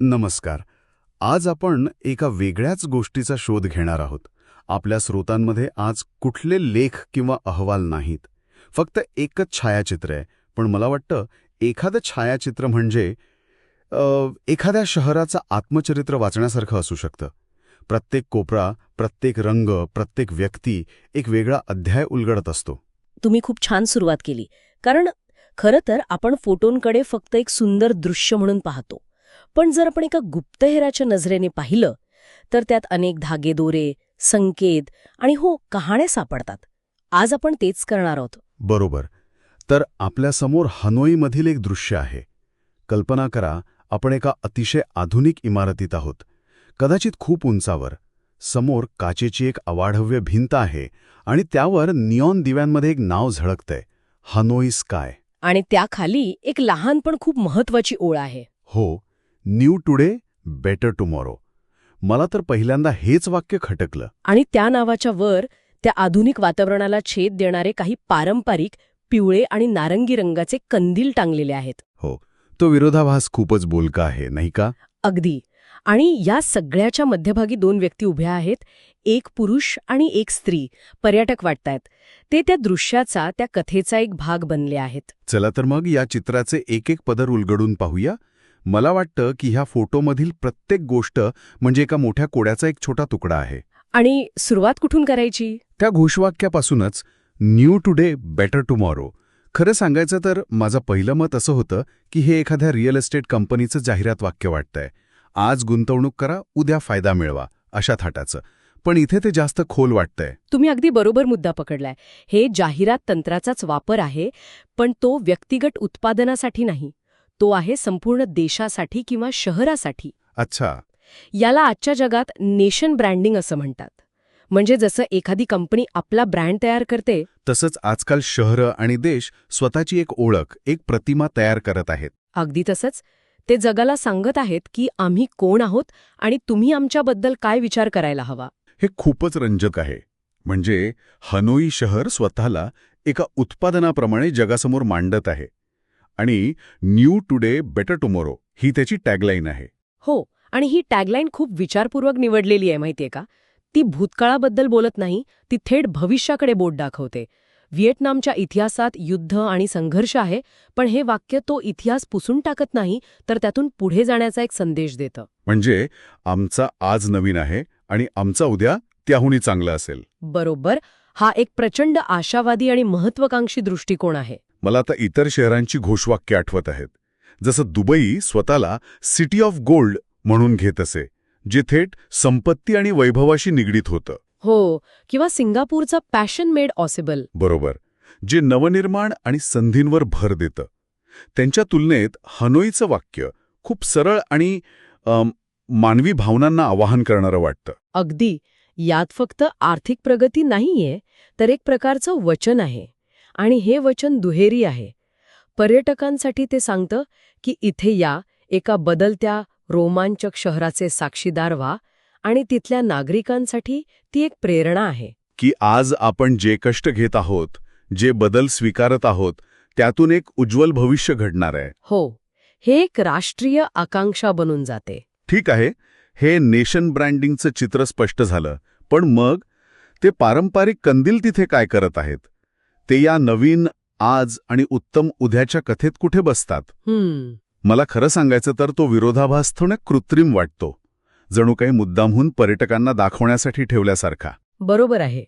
नमस्कार. आज आपण एका वेगळ्याच गोष्टीचा शोध घेणार आहोत. आपल्या स्रोतांमध्ये आज कुठले लेख किंवा अहवाल नाहीत. फक्त एकच छायाचित्र आहे. पण मला वाटतं एखादं छायाचित्र म्हणजे एखाद्या शहराचं आत्मचरित्र वाचण्यासारखं असू शकतं. प्रत्येक कोपरा प्रत्येक रंग प्रत्येक व्यक्ती एक वेगळा अध्याय उलगडत असतो. तुम्ही खूप छान सुरुवात केली. कारण खरं तर आपण फोटोंकडे फक्त एक सुंदर दृश्य म्हणून पाहतो. पण जर आपण एका गुप्तहेराच्या नजरेने पाहिलं तर त्यात अनेक धागेदोरे संकेत आणि हो कहाण्या सापडतात. आज आपण तेच करणार आहोत. बरोबर. तर आपल्यासमोर हनोईमधील एक दृश्य आहे. कल्पना करा आपण एका अतिशय आधुनिक इमारतीत आहोत. कदाचित खूप उंचावर. समोर काचेची एक अवाढव्य भिंत आहे आणि त्यावर निऑन दिव्यांमध्ये एक नाव झळकतंय हनोई स्काय. आणि त्याखाली एक लहान पण खूप महत्वाची ओळ आहे. हो न्यू टुडे बेटर टुमॉरो. मला तर पहिल्यांदा हेच वाक्य खटकलं. आणि त्या नावाच्या वर त्या आधुनिक वातावरणाला छेद देणारे काही पारंपरिक पिवळे आणि नारंगी रंगाचे कंदील टांगलेले आहेत. हो तो विरोधाभास खूपच बोलका आहे नाही का? अगदी. आणि या सगळ्याच्या मध्यभागी दोन व्यक्ती उभ्या आहेत एक पुरुष आणि एक स्त्री. पर्यटक वाटतायत. ते त्या दृश्याचा त्या कथेचा एक भाग बनले आहेत. चला तर मग या चित्राचे एक एक पदर उलगडून पाहूया. मला वाटतं की ह्या फोटोमधील प्रत्येक गोष्ट म्हणजे एका मोठ्या कोड्याचा एक छोटा तुकडा आहे. आणि सुरुवात कुठून करायची? त्या घोषवाक्यापासूनच न्यू टुडे बेटर टुमॉरो. खरं सांगायचं तर माझं पहिलं मत असं होतं की हे एखाद्या रिअल एस्टेट कंपनीचं जाहिरात वाक्य वाटतंय. आज गुंतवणूक करा उद्या फायदा मिळवा अशा थाटाचं. पण इथे ते जास्त खोल वाटतंय. तुम्ही अगदी बरोबर मुद्दा पकडलाय. हे जाहिरात तंत्राचाच वापर आहे पण तो व्यक्तिगत उत्पादनासाठी नाही. तो आहे संपूर्ण देशासाठी किंवा शहरासाठी. अच्छा. याला आजच्या जगात नेशन ब्रँडिंग असं म्हणतात. म्हणजे जसं एखादी कंपनी आपला ब्रँड तयार करते तसंच आजकाल शहरं आणि देश स्वतःची एक ओळख एक प्रतिमा तयार करत आहेत. अगदी तसंच. ते जगाला सांगत आहेत की आम्ही कोण आहोत आणि तुम्ही आमच्याबद्दल काय विचार करायला हवा. हे खूपच रंजक आहे. म्हणजे हनोई शहर स्वतःला एका उत्पादनाप्रमाणे जगासमोर मांडत आहे. आणि न्यू टुडे बेटर टुमॉरो ही त्याची टॅगलाईन आहे. हो आणि ही टॅगलाईन खूप विचारपूर्वक निवडलेली आहे माहितीये का? ती भूतकाळाबद्दल बोलत नाही ती थेट भविष्याकडे बोट दाखवते. व्हिएटनामच्या इतिहासात युद्ध आणि संघर्ष आहे पण हे वाक्य तो इतिहास पुसून टाकत नाही तर त्यातून पुढे जाण्याचा एक संदेश देतं. म्हणजे आमचा आज नवीन आहे आणि आमचा उद्या त्याहूनही चांगला असेल. बरोबर हा एक प्रचंड आशावादी आणि महत्वाकांक्षी दृष्टिकोन आहे. मला आता इतर शहरांची घोषवाक्य आठवत आहेत. जसं दुबई स्वतःला सिटी ऑफ गोल्ड म्हणून घेत असे जे थेट संपत्ती आणि वैभवाशी निगडीत होतं. हो किंवा सिंगापूरचा पॅशन मेड ऑसिबल. बरोबर जे नवनिर्माण आणि संधींवर भर देतं. त्यांच्या तुलनेत हनोईचं वाक्य खूप सरळ आणि मानवी भावनांना आवाहन करणारं वाटतं. अगदी. यात फक्त आर्थिक प्रगती नाहीये तर एक प्रकारचं वचन आहे. आणि हे वचन दुहेरी आहे. पर्यटकांसाठी ते सांगतं की इथे या एका बदलत्या रोमांचक शहराचे साक्षीदार व्हा आणि तिथल्या नागरिकांसाठी ती एक प्रेरणा आहे. की आज आपण जे कष्ट घेत आहोत जे बदल स्वीकारत आहोत त्यातून एक उज्ज्वल भविष्य घडणार आहे. हो हे एक राष्ट्रीय आकांक्षा बनून जाते. ठीक आहे हे नेशन ब्रँडिंगचं चित्र स्पष्ट झालं पण मग ते पारंपरिक कंदील तिथे काय करत आहेत? ते या नवीन आज आणि उत्तम उद्याच्या कथेत कुठे बसतात? मला खरं सांगायचं तर तो विरोधाभास थोडा कृत्रिम वाटतो. जणू काही मुद्दामहून पर्यटकांना दाखवण्यासाठी ठेवल्यासारखा. बरोबर आहे.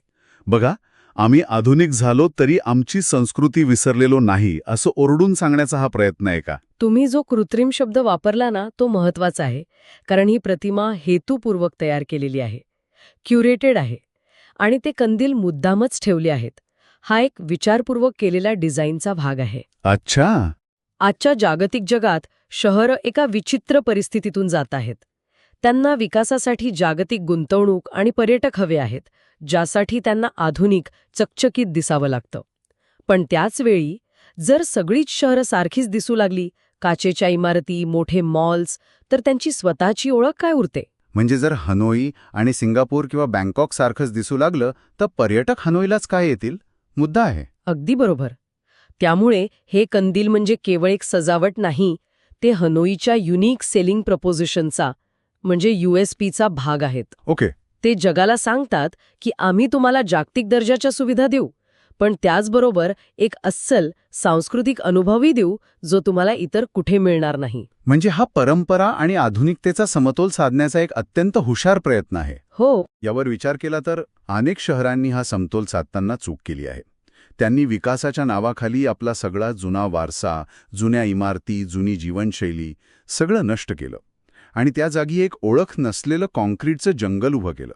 बघा आम्ही आधुनिक झालो तरी आमची संस्कृती विसरलेलो नाही असं ओरडून सांगण्याचा हा प्रयत्न आहे का? तुम्ही जो कृत्रिम शब्द वापरला ना तो महत्त्वाचा आहे कारण ही प्रतिमा हेतुपूर्वक तयार केलेली आहे. क्युरेटेड आहे. आणि ते कंदील मुद्दामच ठेवले आहेत. हा एक विचारपूर्वक केलेला डिझाईनचा भाग आहे. अच्छा. आजच्या जागतिक जगात शहरं एका विचित्र परिस्थितीतून जात आहेत. त्यांना विकासासाठी जागतिक गुंतवणूक आणि पर्यटक हवे आहेत ज्यासाठी त्यांना आधुनिक चकचकीत दिसावं लागतं. पण त्याचवेळी जर सगळीच शहरं सारखीच दिसू लागली काचेच्या इमारती मोठे मॉल्स तर त्यांची स्वतःची ओळख काय उरते? म्हणजे जर हनोई आणि सिंगापूर किंवा बँकॉक सारखंच दिसू लागलं तर पर्यटक हनोईलाच काय येतील? मुद्दा आहे. अगदी बरोबर. त्यामुळे हे कंदील म्हणजे केवळ एक सजावट नाही ते हनोईच्या युनिक सेलिंग प्रपोजिशनचा म्हणजे यूएसपीचा भाग आहेत. ओके. ते जगाला सांगतात की आम्ही तुम्हाला जागतिक दर्जाच्या सुविधा देऊ पण त्याचबरोबर एक अस्सल सांस्कृतिक अनुभवही देऊ जो तुम्हाला इतर कुठे मिळणार नाही. म्हणजे हा परंपरा आणि आधुनिकतेचा समतोल साधण्याचा एक अत्यंत हुशार प्रयत्न आहे. हो. यावर विचार केला तर अनेक शहरांनी हा समतोल साधताना चूक केली आहे. त्यांनी विकासाच्या नावाखाली आपला सगळा जुना वारसा जुन्या इमारती जुनी जीवनशैली सगळं नष्ट केलं आणि त्या जागी एक ओळख नसलेलं कॉन्क्रीटचं जंगल उभं केलं.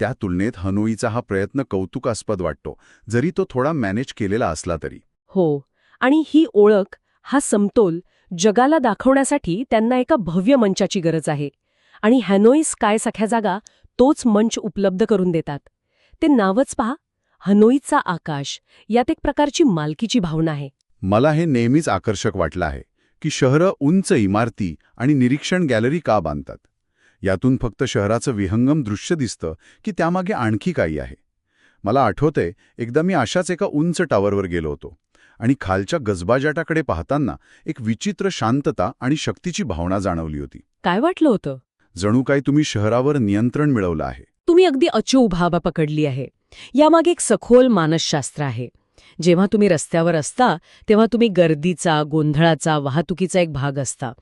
त्या तुलनेत हनोईचा हा प्रयत्न कौतुकास्पद वाटतो जरी तो थोडा मॅनेज केलेला असला तरी. हो. आणि ही ओळख हा समतोल जगाला दाखवण्यासाठी त्यांना एका भव्य मंचाची गरज आहे. आणि हॅनोई स्काय सख्या जागा तोच मंच उपलब्ध करून देतात. ते नावच पहा हनोईचा आकाश. यात एक प्रकारची मालकीची भावना आहे. मला हे नेहमीच आकर्षक वाटलं आहे की शहरं उंच इमारती आणि निरीक्षण गॅलरी का बांधतात? यातून फक्त शहराचं विहंगम दृश्य दिसतं की त्यामागे आणखी काही आहे? मला आठवतंय एकदा मी अशाच एका उंच टावरवर गेलो होतो. आणि खालच्या गजबाजाटाकडे पाहताना एक विचित्र शांतता आणि शक्तीची भावना जाणवली होती. काय वाटलं होतं? जणू काही तुम्ही शहरावर नियंत्रण मिळवलं आहे. तुम्ही अगदी अचूक भाबा पकडली आहे. यामागे एक सखोल मानसशास्त्र आहे. जेव्हा तुम्ही रस्त्यावर असता तेव्हा तुम्ही गर्दीचा गोंधळाचा वाहतुकीचा एक भाग असता.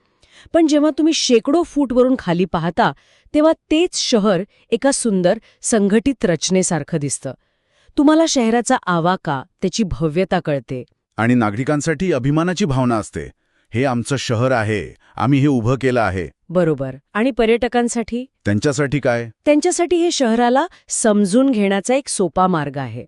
पण जेव्हा तुम्ही शेकडो फूटवरून खाली पाहता तेव्हा तेच शहर एका सुंदर संघटित रचनेसारखं दिसतं. तुम्हाला शहराचा आवाका त्याची भव्यता कळते. आणि नागरिकांसाठी अभिमानाची भावना असते. हे आमचं शहर आहे. आम्ही हे उभं केलं आहे. बरोबर. आणि पर्यटकांसाठी? त्यांच्यासाठी काय? त्यांच्यासाठी हे शहराला समजून घेण्याचा एक सोपा मार्ग आहे.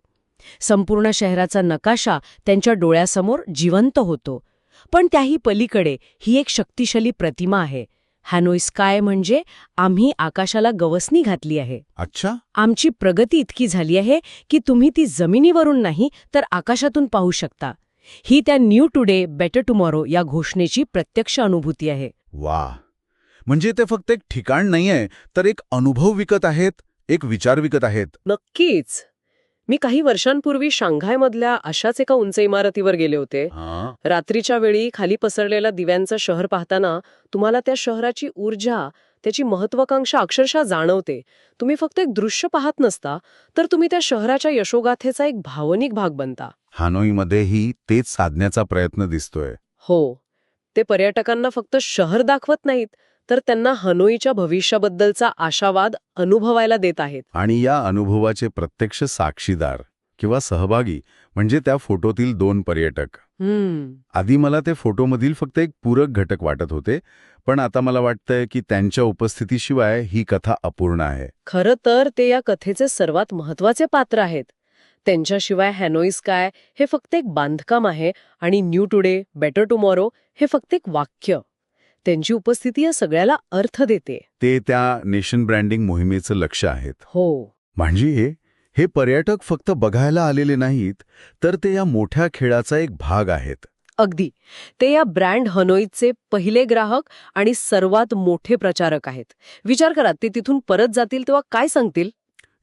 संपूर्ण शहराचा नकाशा त्यांच्या डोळ्यासमोर जिवंत होतो. पण त्याही पलीकडे ही एक शक्तिशाली प्रतिमा आहे. हॅनोई स्काय म्हणजे आम्ही आकाशाला गवसणी घातली आहे. अच्छा. आमची प्रगती इतकी झाली आहे की तुम्ही ती जमिनीवरून नाही तर आकाशातून पाहू शकता. ही त्या न्यू टुडे बेटर टुमॉरो या घोषणेची प्रत्यक्ष अनुभूती आहे. वा. म्हणजे ते फक्त एक ठिकाण नाहीये तर एक अनुभव विकत आहेत एक विचार विकत आहेत. नक्कीच. मी काही वर्षांपूर्वी शांघायमधल्या अशाच एका उंच इमारतीवर गेले होते. रात्रीच्या वेळी खाली पसरलेल्या दिव्यांचं शहर पाहताना तुम्हाला त्या शहराची ऊर्जा त्याची महत्वाकांक्षा अक्षरशः जाणवते. तुम्ही फक्त एक दृश्य पाहत नसता तर तुम्ही त्या शहराच्या यशोगाथेचा एक भावनिक भाग बनता. हानोईमध्येही तेच साधण्याचा प्रयत्न दिसतोय. हो. ते पर्यटकांना फक्त शहर दाखवत नाहीत तर त्यांना हनोईच्या भविष्याबद्दलचा आशावाद अनुभवायला देत आहेत. आणि या अनुभवाचे प्रत्यक्ष साक्षीदार किंवा सहभागी म्हणजे त्या फोटोतील दोन पर्यटक. हम्म. आधी मला ते फोटोमधील फक्त एक पूरक घटक वाटत होते पण आता मला वाटतंय की त्यांच्या उपस्थितीशिवाय ही कथा अपूर्ण आहे. खरं तर ते या कथेचे सर्वात महत्त्वाचे पात्र आहेत. त्यांच्याशिवाय हॅनोई स्काय हे फक्त एक बांधकाम आहे आणि न्यू टुडे बेटर टुमॉरो हे फक्त एक वाक्य. त्यांची उपस्थिती या सगळ्याला अर्थ देते. ते त्या नेशन ब्रँडिंग मोहिमेचं लक्ष आहेत. हो. म्हणजे हे पर्यटक फक्त बघायला आलेले नाहीत तर ते या मोठ्या खेळाचा एक भाग आहेत. अगदी. ते या ब्रँड हनोईचे पहिले ग्राहक आणि सर्वात मोठे प्रचारक आहेत. विचार करा ते तिथून परत जातील तेव्हा काय सांगतील?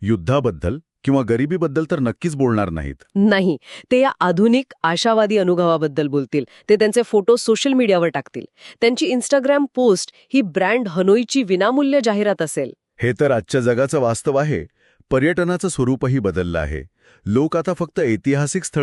युद्धाबद्दल किंवा गरिबीबद्दल तर नक्कीच बोलणार नाहीत. नाही. ते या आधुनिक आशावादी अनुभवाबद्दल बोलतील. ते त्यांचे फोटो सोशल मीडियावर टाकतील. त्यांची इन्स्टाग्राम पोस्ट ही ब्रँड हनोईची विनामूल्य जाहिरात असेल. हे तर आजच्या जगाचं वास्तव आहे. पर्यटनाचं स्वरूपही बदललं आहे. लोक आता फक्त ऐतिहासिक स्थळ